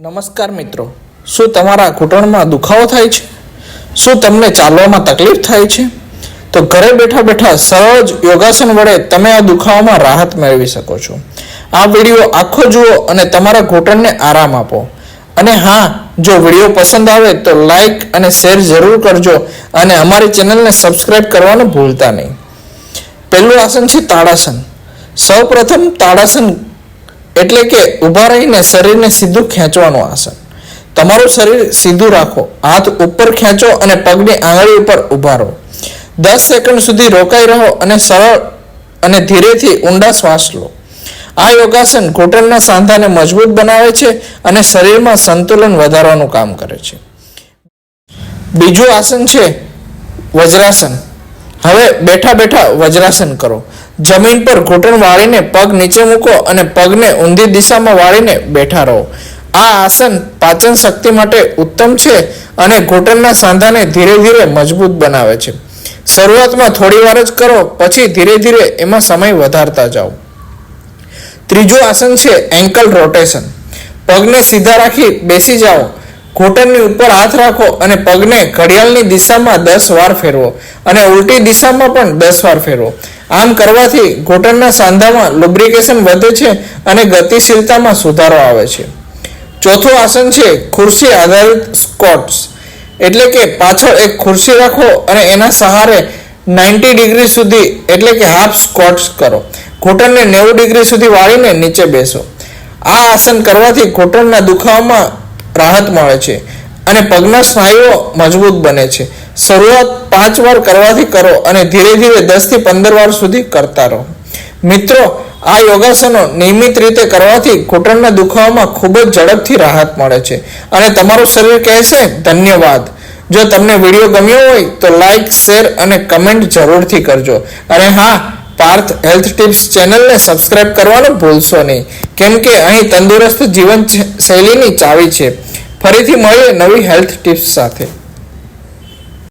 નમસ્કાર મિત્રો, શું તમારા ઘૂંટણમાં દુખાવો થાય છે? શું તમને ચાલવામાં તકલીફ થાય છે? તો ઘરે બેઠા બેઠા સહજ યોગાસન વડે તમે આ દુખાવામાં રાહત મેળવી શકો છો. આ વીડિયો આખો જુઓ અને તમારા ઘૂંટણને આરામ આપો. અને હા, જો વીડિયો પસંદ આવે તો લાઈક અને શેર જરૂર કરજો અને અમારી ચેનલને સબસ્ક્રાઈબ કરવાનું ભૂલતા નહીં. પહેલું આસન છે તાડાસન સૌપ્રથમ તાડાસન એટલે કે ઊભા રહીને શરીરને સીધું ખેંચવાનું આસન. તમારું શરીર સીધું રાખો. હાથ ઉપર ખેંચો અને પગની આંગળી ઉપર ઊભા રહો. દસ સેકન્ડ સુધી રોકાઈ રહો અને સરળ અને ધીરેથી ઊંડા શ્વાસ લો. આ યોગાસન ઘૂંટણના સાંધાને મજબૂત બનાવે છે અને શરીરમાં સંતુલન વધારવાનું કામ કરે છે. બીજું આસન છે વજ્રાસન. હવે બેઠા બેઠા વજ્રાસન કરો. જમીન પર ઘૂંટણ વાળીને પગ નીચે મૂકો અને પગને ઊંધી દિશામાં વાળીને બેઠા રહો. આ આસન પાચન શક્તિ માટે ઉત્તમ છે અને ઘૂંટણના સાંધાને ધીરે ધીરે મજબૂત બનાવે છે. શરૂઆતમાં થોડી વાર જ કરો, પછી ધીરે ધીરે એમાં સમય વધારતા જાઓ. ત્રીજું આસન છે એન્કલ રોટેશન પગને સીધા રાખી બેસી જાઓ ઘૂંટણની ઉપર હાથ રાખો અને પગને ઘડિયાળની દિશામાં દસ વાર ફેરવો અને ઉલટી દિશામાં પણ દસ વાર ફેરવો. આમ કરવાથી ઘૂંટણના સાંધામાં લુબ્રિકેશન વધે છે અને ગતિશીલતામાં સુધારો આવે છે. ચોથું આસન છે ખુરશી આધારિત સ્કોટ્સ એટલે કે પાછળ એક ખુરશી રાખો અને એના સહારે નાઇન્ટી ડિગ્રી સુધી એટલે કે હાફ સ્કોટ્સ કરો. ઘૂંટણને નેવું ડિગ્રી સુધી વાળીને નીચે બેસો. આ આસન કરવાથી ઘૂંટણના દુખાવામાં રાહત મળે છે અને પગના સ્નાયુઓ મજબૂત બને છે. શરૂઆત પાંચ વાર કરવાથી કરો અને ધીરે ધીરે દસથી પંદર વાર સુધી કરતા રહો. મિત્રો, આ યોગાસનો નિયમિત રીતે કરવાથી ઘૂંટણના દુખાવામાં ખૂબ જ ઝડપથી રાહત મળે છે અને તમારું શરીર કહેશે ધન્યવાદ. જો તમને વીડિયો ગમ્યો હોય તો લાઈક, શેર અને કમેન્ટ જરૂરથી કરજો. અને હા પાર્થ હેલ્થ ટિપ્સ ચેનલને સબસ્ક્રાઇબ કરવાનું ભૂલશો નહીં. કેમ કે અહીં તંદુરસ્ત જીવન શૈલીની ચાવી છે. ફરીથી મળીએ નવી હેલ્થ ટિપ્સ સાથે.